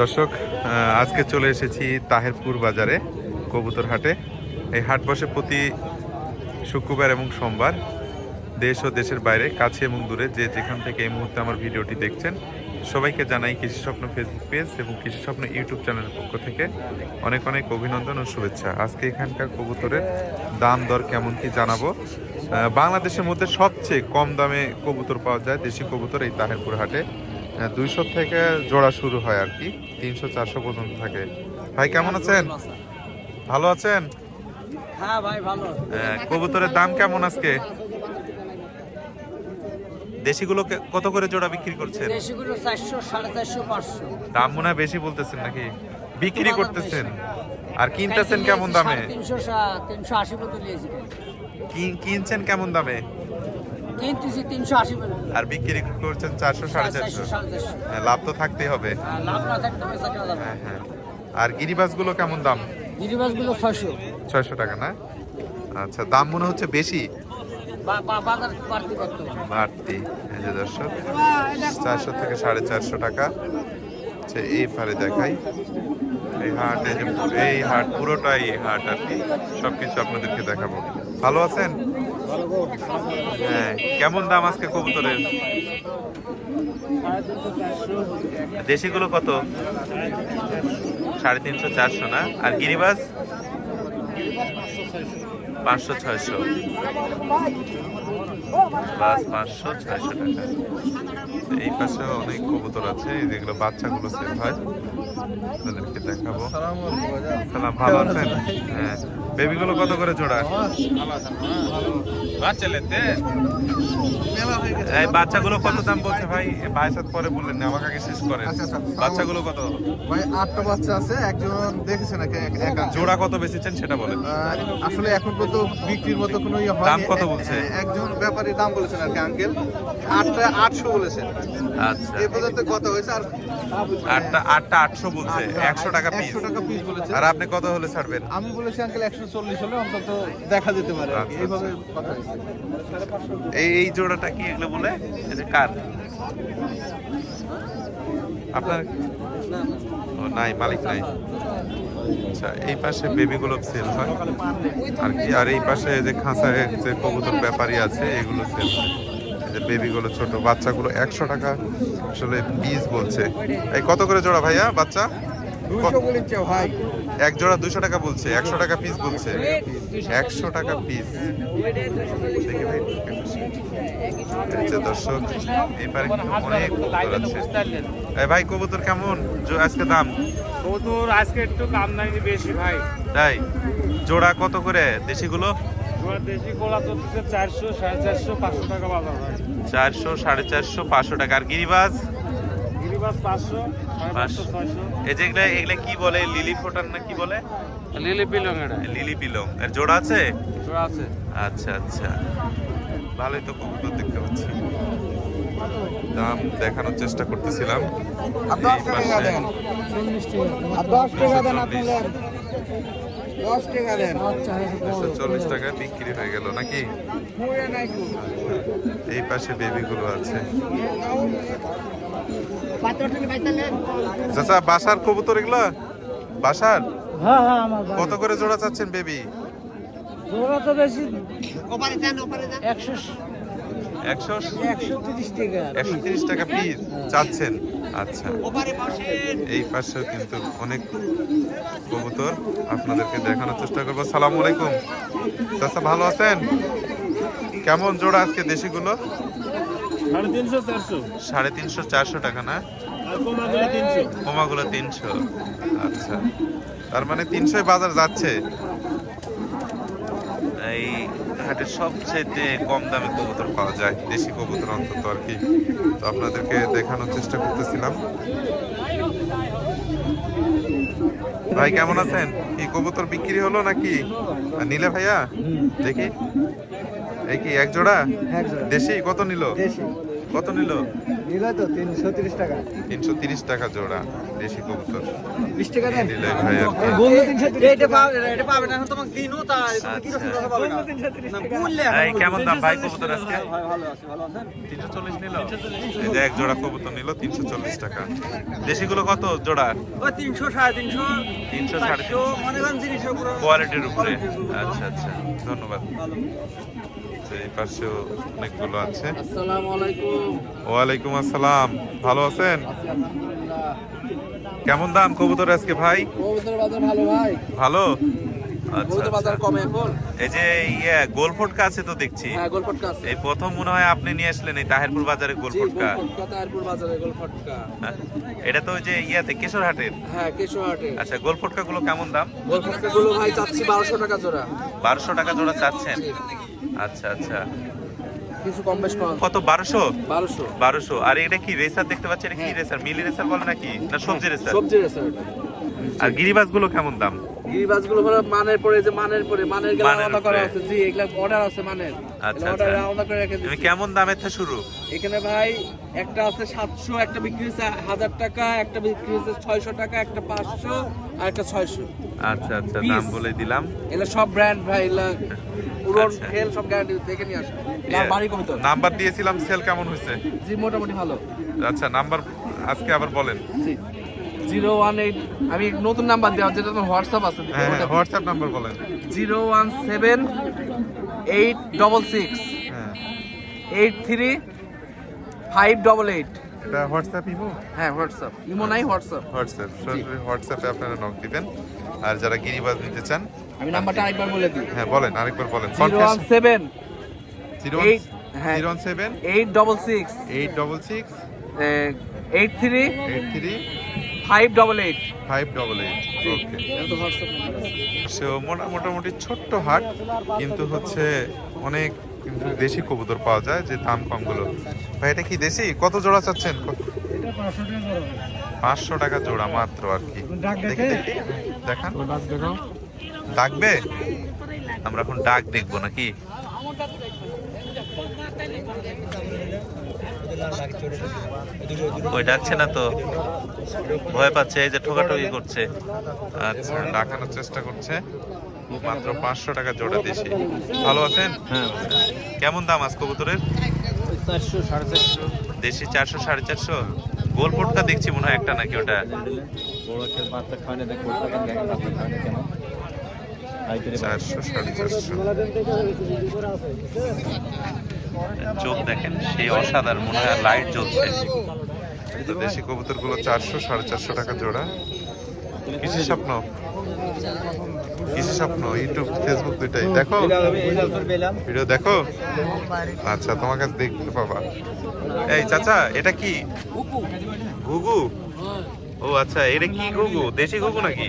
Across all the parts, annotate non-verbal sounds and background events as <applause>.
দর্শক আজকে চলে এসেছি তাহেরপুর বাজারে কবুতর হাটে এই হাট বসে প্রতি শুক্রবার এবং সোমবার দেশ ও দেশের বাইরে, কাছে এবং দূরে, যে যেখান থেকে এই মুহূর্তে আমার ভিডিওটি দেখছেন, সবাইকে জানাই কৃষি স্বপ্ন ফেসবুক পেজ এবং কৃষি স্বপ্ন ইউটিউব চ্যানেলের পক্ষ থেকে অনেক অনেক অভিনন্দন ও শুভেচ্ছা। আজকে এখানকার কবুতরের দাম দর কেমন কি জানাব? বাংলাদেশের মধ্যে সবচেয়ে কম দামে কবুতর পাওয়া যায় দেশি কবুতর এই তাহেরপুর হাটে। দুইশো থেকে জোড়া শুরু হয় আর কি। তিনশো চারশো পর্যন্ত থাকে। ভাই কেমন আছেন? ভালো আছেন? হ্যাঁ কবুতরের দাম কেমন আজকে? দেশিগুলো কত করে জোড়া বিক্রি করছেন? দেশিগুলো দাম মনে হয় বেশি বলতেছেন নাকি? বিক্রি করতেছেন। আর কিনতেছেন কেমন দামে? তিনশো তিনশো আশি পর্যন্ত নিয়েছি। কিন- কিনছেন কেমন দামে? কিনতেছি তিনশো আশি আর বিক্রি করছেন চারশো সাড়ে চারশো হ্যাঁ, লাভ তো থাকতেই হবে। হ্যাঁ, লাভ না বেচা হ্যাঁ হ্যাঁ। আর গিরিবাসগুলো কেমন দাম? গিরিবাসগুলো ছয়শো। ছয়শো টাকা না? আচ্ছা দাম মনে হচ্ছে বেশি? বাড়তি এই যে দর্শক চারশো থেকে সাড়ে চারশো টাকা। আচ্ছা এই পারে দেখাই। এই হাট এই হাট পুরোটাই এই হাট আর কি। সবকিছু আপনাদেরকে দেখাবো। ভালো আছেন? হ্যাঁ কেমন দাম আজকে কবুতরের? দেশিগুলো কত? সাড়ে তিনশো, চারশো না? আর গিরিবাস পাঁচশো, ছয়শো। বাস পাঁচশো, ছয়শো টাকা। এই পাশে অনেক কবুতর আছে যেগুলো বাচ্চাগুলো সেল হয়। আপনাদেরকে দেখাবো। সালাম ভালো আছেন? হ্যাঁ। বেবিগুলো কত করে জোড়া? এই বাচ্চাগুলো কত দাম বলছে ভাই? ভাইয়ের সাথে পরে বললেন না আমাকে আগে শেষ করেন। আচ্ছা, আচ্ছা। বাচ্চাগুলো কত? ভাই আটটা বাচ্চা আছে একজন দেখেছে নাকি জোড়া কত বেচেছেন সেটা বলেন। আসলে এখন পর্যন্ত বিক্রির মতো কোনো ইয়ে দাম কত বলছে? একজন ব্যাপারী দাম বলেছেন আর কি আঙ্কেল আটটা আটশো বলেছেন। আচ্ছা। এই পর্যন্ত কত হয়েছে? আর আটটা আটটা আটশো বলছে একশো টাকা পিস টাকা পিস বলেছে। আর আপনি কত হলে ছাড়বেন? আমি বলেছি আঙ্কেল একশো চল্লিশ হলে অন্তত দেখা যেতে পারে। আচ্ছা, এইভাবে কথা হয়েছে। এই এই জোড়াটা কি এগুলো বলে? এই যে কার? আপনার? ও নাই মালিক নাই। আচ্ছা এই পাশে বেবিগুলো সেল হয়। আর কি আর এই পাশে যে খাঁচায় যে কবুতর ব্যাপারী আছে এগুলো সেল হয়। যে বেবিগুলো ছোট বাচ্চাগুলো একশো টাকা আসলে পিস বলছে। এই কত করে জোড়া ভাইয়া বাচ্চা? এক জোড়া দুশো টাকা বলছে একশো টাকা পিস বলছে। একশো টাকা পিস যে দর্শক এবারে অনেক কবুতর আছে। এই ভাই কবুতর কেমন? জো- আজকে দাম? কবুতর আজকে একটু কাম নাই বেশি ভাই। তাই? জোড়া কত করে? দেশিগুলো? গোলা চারশো সাড়ে চারশো পাঁচশো টাকা বাজার ভাই চারশো সাড়ে চারশো পাঁচশো টাকা। আর গিরিবাজ? এই যে এগুলা এগুলা কি বলে? লিলি ফোটার না কি বলে? লিলি পিলং এটা। লিলি পিলং। এর জোড়া আছে? জোড়া আছে। আচ্ছা আচ্ছা। ভালোই তো কবুতর দেখতে পাচ্ছি। দাম দেখানোর চেষ্টা করতেছিলাম। এই পাশে দশ টাকা দেন। দশ টাকা চল্লিশ টাকায় বিক্রি হয়ে গেল নাকি? এই পাশে বেবিগুলো আছে। চাচা বাসার কবুতর এগুলো? বাসার? হ্যাঁ হ্যাঁ আমার কত করে জোড়া চাচ্ছেন বেবি? জোড়া তো বেশি একশো একশো? একশো তিরিশ টাকা। একশো তিরিশ টাকা পিস চাচ্ছেন। আচ্ছা এই পাশেও কিন্তু অনেক কবুতর আপনাদেরকে দেখানোর চেষ্টা করব। সালাম আলাইকুম। চাচা ভালো আছেন? কেমন জোড়া আজকে দেশিগুলো? সাড়ে তিনশো চারশো সাড়ে তিনশো চারশো টাকা না কমাগুলো তিনশো। আচ্ছা তার মানে তিনশোই বাজার যাচ্ছে। এই হাটের সবচেয়ে কম দামে কবুতর পাওয়া যায় দেশি কবুতর অন্তত আর কি। তো আপনাদেরকে দেখানোর চেষ্টা করতেছিলাম। ভাই কেমন আছেন? কি কবুতর বিক্রি হলো নাকি? নিলে ভাইয়া? দেখি। এই কি এক জোড়া। দেশি? কত নিল? দেশি। কত নিল? নিলে তো তিনশো তিরিশ টাকা। তিনশো তিরিশ টাকা জোড়া দেশি কবুতর। বিশ টাকা দেন। ভাই আর কি। বলল তিনশো এটা পাবে এটা পাবে না তোমাকে দিনও তাই কি। রকম কথা পাবে না। না, বললে এই কেমন দাম ভাই কবুতর আজকে? ভালো আছে ভালো আছেন? তিনশো চল্লিশ নিল? এই যে এক জোড়া কবুতর নিল তিনশো চল্লিশ টাকা। দেশিগুলো কত জোড়া? ওই তিনশো সাড়ে তিনশো তিনশো সাড়ে চারশো মনে করেন জিনিসের উপরে। কোয়ালিটির উপরে। আচ্ছা আচ্ছা। ধন্যবাদ। তো এই পাশেও অনেকগুলো আছে। ওয়ালাইকুম আসসালাম। ভালো আছেন? কেমন দাম কবুতর আজকে ভাই? ভালো আচ্ছা আচ্ছা। এই যে ইয়ে গোলফোটকা আছে তো দেখছি। হ্যাঁ এই প্রথম মনে হয় আপনি নিয়ে আসলেন এই তাহেরপুর বাজারে হ্যাঁ? <laughs> এটা তো ওই যে ইয়াতে কেশরহাটের? হ্যাঁ কেশোহাটে আচ্ছা গোলফোটকা গুলো কেমন দাম? গোলফটকা গুলো ভাই চাচ্ছি বারোশো টাকা জোড়া। বারোশো টাকা জোড়া চাচ্ছেন। আচ্ছা আচ্ছা। কিছু কম বেশ করা কত বারোশো? বারোশো। বারোশো। আর এটা কি রেসার দেখতে পাচ্ছি? এটা কি রেসার মিলি রেসার বলে নাকি? না সবজি রেসার? সবজি রেসার। আর গিরিবাসগুলো কেমন দাম? হলো মানের পরে যে মানের পরে মানের গেলা আলাদা করা আছে। জি এগুলা অর্ডার আছে মানের। আচ্ছা, অর্ডার আচ্ছা। আলাদা করে রেখে দিচ্ছি কেমন দামের থেকে শুরু? এখানে ভাই একটা আছে সাতশো একটা বিক্রি হচ্ছে হাজার টাকা একটা বিক্রি হচ্ছে ছয়শো টাকা একটা পাঁচশো আর একটা ছয়শো। আচ্ছা আচ্ছা। দাম বলে দিলাম। এগুলো সব ব্র্যান্ড ভাই এগুলা পুরন আচ্ছা। খেল সব গ্যারান্টি দেখে নিয়ে বাড়ি নাম্বার দিয়েছিলাম সেল কেমন হয়েছে? জি মোটামুটি ভালো। আচ্ছা নাম্বার আজকে আবার বলেন। জি। জিরো ওয়ান এইট আমি নতুন নাম্বার দেওয়া যেটা তোমার হোয়াটসঅ্যাপ আছে হ্যাঁ হোয়াটসঅ্যাপ নাম্বার বলেন। Zero one seven eight double six হ্যাঁ। Eight three five double eight. এটা হোয়াটসঅ্যাপ ইমো? হ্যাঁ হোয়াটসঅ্যাপ। ইমো নাই হোয়াটসঅ্যাপ। হোয়াটসঅ্যাপ সরাসরি হোয়াটসঅ্যাপে আপনারা নক দিবেন। আর যারা গিরিবাজ নিতে চান আমি নাম্বারটা আরেকবার বলে দিই। হ্যাঁ বলেন আরেকবার বলেন। Zero one seven zero eight, হ্যাঁ। Zero one seven eight double six. Eight double six eight three eight three five double eight five double eight okay সে মোটা, মোটামুটি ছোট্ট হাট, কিন্তু হচ্ছে অনেক কিন্তু দেশি কবুতর পাওয়া যায়, যে দাম কমগুলো। ভাই, এটা কি দেশি? কত জোড়া চাচ্ছেন? পাঁচশো টাকা জোড়া মাত্র আর কি। দেখি দেখি। দেখান। ডাকবে? আমরা এখন ডাক দেখব নাকি? ওই ডাকছে না তো। ভয় পাচ্ছে এই যে ঠোকাঠুকি করছে। আচ্ছা। ডাকানোর চেষ্টা করছে। মাত্র পাঁচশো টাকা জোড়া দেশি ভালো আছেন? কেমন দাম আজ কবুতরের? সাড়ে চারশো। দেশি চারশো সাড়ে চারশো? গোল পোটকা দেখছি মনে হয় একটা নাকি ওটা। চারশো সাড়ে চারশো। চোখ দেখেন সেই অসাধারণ মনে হয় লাইট জ্বলছে। তো দেশি কবুতরগুলো চারশো সাড়ে চারশো টাকা জোড়া। কিসের স্বপ্ন। কিসের স্বপ্ন ইউটিউব ফেসবুক দুইটাই। দেখো। ভিডিও দেখো। আচ্ছা তোমার কাছে দেখতে পাবা। এই চাচা এটা কি? ঘুঘু? ও আচ্ছা এটা কি ঘুঘু? দেশি ঘুঘু নাকি?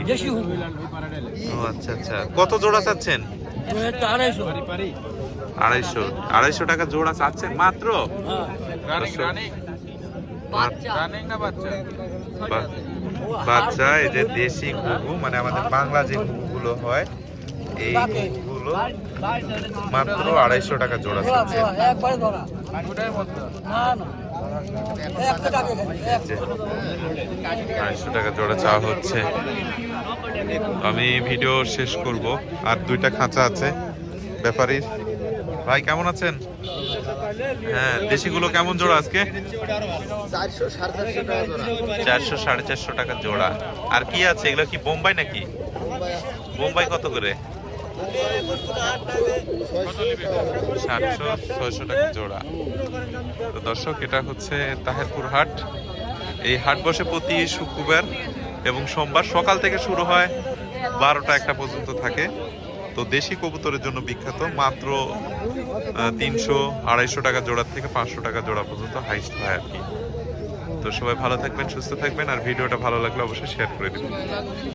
ও আচ্ছা আচ্ছা। কত জোড়া চাচ্ছেন? আড়াইশো। আড়াইশো আড়াইশো টাকা জোড়া চাচ্ছেন মাত্র? বাচ্চা। এই যে দেশি ঘুঘু মানে আমাদের বাংলা যে ঘুঘুগুলো হয় এই ঘুঘুগুলো মাত্র আড়াইশো টাকা জোড়া চাচ্ছে। আড়াইশো টাকা জোড়া চাওয়া হচ্ছে। আমি ভিডিও শেষ করব। আর দুইটা খাঁচা আছে ব্যাপারীর। ভাই কেমন আছেন? হ্যাঁ দেশিগুলো কেমন জোড়া আজকে? চারশো সাড়ে চারশো টাকা জোড়া। আর কি আছে? এগুলো কি বোম্বাই নাকি? বোম্বাই কত করে? সাতশো ছয়শো টাকা জোড়া। তো দর্শক এটা হচ্ছে তাহেরপুর হাট। এই হাট বসে প্রতি শুক্রবার এবং সোমবার সকাল থেকে শুরু হয় বারোটা একটা পর্যন্ত থাকে। তো দেশি কবুতরের জন্য বিখ্যাত মাত্র তিনশো আড়াইশো টাকা জোড়ার থেকে পাঁচশো টাকা জোড়া পর্যন্ত হাইস্ট হয় আর কি। তো সবাই ভালো থাকবেন, সুস্থ থাকবেন, আর ভিডিওটা ভালো লাগলে অবশ্যই শেয়ার করে দিবেন।